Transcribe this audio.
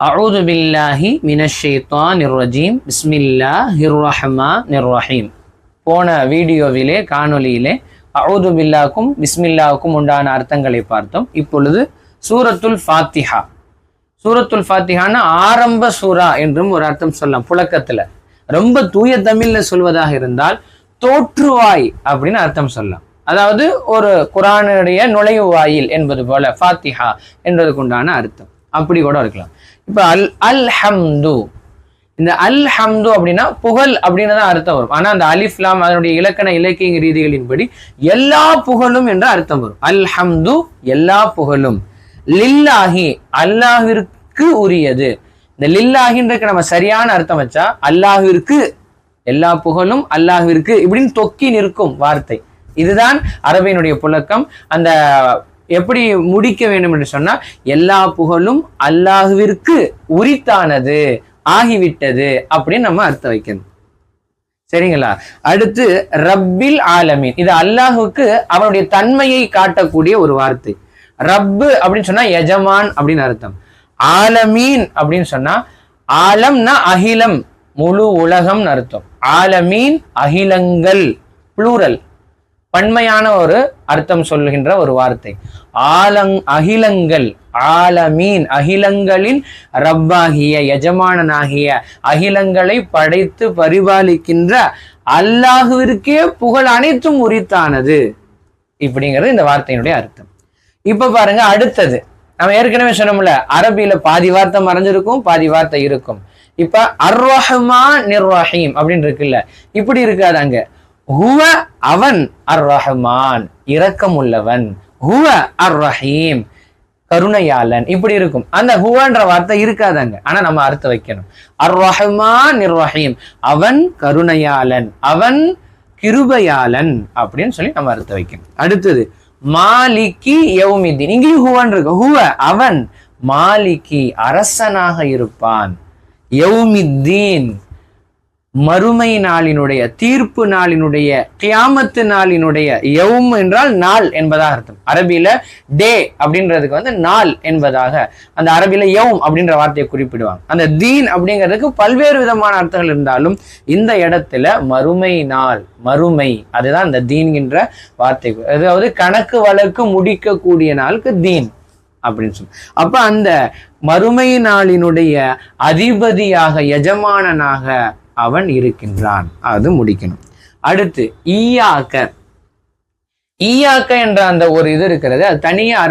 அவுது பில்லாஹி மினஷேத்தான் நிர்வஜீம் பிஸ்மில்லா ஹிர்ரஹ்மா நிர்வஹீம் போன வீடியோவிலே காணொலியிலே அவுது பில்லாக்கும் பிஸ்மில்லாவுக்கும் உண்டான அர்த்தங்களை பார்த்தோம். இப்பொழுது சூரத்துல் ஃபாத்திஹா. சூரத்துல் ஃபாத்திஹான ஆரம்ப சூரா என்றும் ஒரு அர்த்தம் சொல்லலாம் புழக்கத்தில். ரொம்ப தூய தமிழில் சொல்வதாக இருந்தால் தோற்றுவாய் அப்படின்னு அர்த்தம் சொல்லலாம். அதாவது ஒரு குரானுடைய நுழைவு வாயில் என்பது போல ஃபாத்திஹா என்பதுக்கு உண்டான அர்த்தம். அப்படி கூட இருக்கலாம். இப்ப அல் அல் ஹம்து இந்த அல் ஹம்து அப்படின்னா புகழ் அப்படின்னு தான் அர்த்தம் வரும். ஆனா அந்த அலிஃப்லாம் அதனுடைய இலக்கண இலக்கிய ரீதிகளின்படி எல்லா புகழும் என்ற அர்த்தம் வரும். அல் ஹம்து எல்லா புகழும். லில்லாஹி அல்லாஹிற்கு உரியது. இந்த லில்லாஹின்றக்கு நம்ம சரியான அர்த்தம் வச்சா அல்லாஹிற்கு எல்லா புகழும் அல்லாஹிற்கு இப்படின்னு தொக்கி நிற்கும் வார்த்தை. இதுதான் அரபியினுடைய புழக்கம். அந்த எப்படி முடிக்க வேண்டும் என்று சொன்னா எல்லா புகழும் அல்லாஹுவிற்கு உரித்தானது ஆகிவிட்டது அப்படின்னு நம்ம அர்த்தம் வைக்கணும். சரிங்களா? அடுத்து ரப்பில் ஆலமீன். இது அல்லாஹுக்கு அவனுடைய தன்மையை காட்டக்கூடிய ஒரு வார்த்தை. ரப்பு அப்படின்னு சொன்னா எஜமான் அப்படின்னு அர்த்தம். ஆலமீன் அப்படின்னு சொன்னா ஆலம்னா அகிலம் முழு உலகம்னு அர்த்தம். ஆலமீன் அகிலங்கள் ப்ளூரல் பன்மையான ஒரு அர்த்தம் சொல்லுகின்ற ஒரு வார்த்தை. ஆலங் அகிலங்கள் ஆலமீன் அகிலங்களின் ரப்பாகிய எஜமானனாகிய அகிலங்களை படைத்து பரிபாலிக்கின்ற அல்லாஹுவிற்கே புகழ் அனைத்தும் உரித்தானது. இப்படிங்கிறது இந்த வார்த்தையினுடைய அர்த்தம். இப்ப பாருங்க அடுத்தது. நம்ம ஏற்கனவே சொன்னோம்ல அரபியில பாதி வார்த்தை மறைஞ்சிருக்கும் பாதி வார்த்தை இருக்கும். இப்ப அர்வஹமா நிர்வாகிம் அப்படின்னு இருக்குல்ல இப்படி இருக்காது அங்க. ஹுவ அவன் அர் ரஹ்மான் இரக்கம் உள்ளவன் ஹுவ அர் ரஹீம் கருணையாளன். இப்படி இருக்கும். அந்த ஹுவன்ற வார்த்தை இருக்காதாங்க. ஆனா நம்ம அர்த்தம் வைக்கணும். அர் ரஹ்மான் ரஹீம் அவன் கருணையாளன் அவன் கிருபையாளன் அப்படின்னு சொல்லி நம்ம அர்த்தம் வைக்கணும். அடுத்தது மாலிக்கி யௌமித்தீன் இங்கேயும் ஹுவன் இருக்கு. ஹுவ அவன் மாலிகி அரசனாக இருப்பான். யௌமித்தீன் மறுமை நாளினுடைய தீர்ப்பு நாளினுடைய கியாமத்து நாளினுடைய எவும் என்றால் நாள் என்பதாக அர்த்தம். அரபியில டே அப்படின்றதுக்கு வந்து நாள் என்பதாக அந்த அரபியில எவும் அப்படின்ற வார்த்தையை குறிப்பிடுவாங்க. அந்த தீன் அப்படிங்கிறதுக்கு பல்வேறு விதமான அர்த்தங்கள் இருந்தாலும் இந்த இடத்துல மறுமை நாள் மறுமை அதுதான் இந்த தீன்கின்ற வார்த்தை. அதாவது கணக்கு வழக்கு முடிக்கக்கூடிய நாளுக்கு தீன் அப்படின்னு சொல்லி அப்ப அந்த மறுமை நாளினுடைய அதிபதியாக எஜமானனாக அவன் இருக்கின்றான். அது முடிக்கணும். அடுத்து ஈயாக்க. ஈயாக்க என்ற அந்த ஒரு இது இருக்கிறது அது தனியாக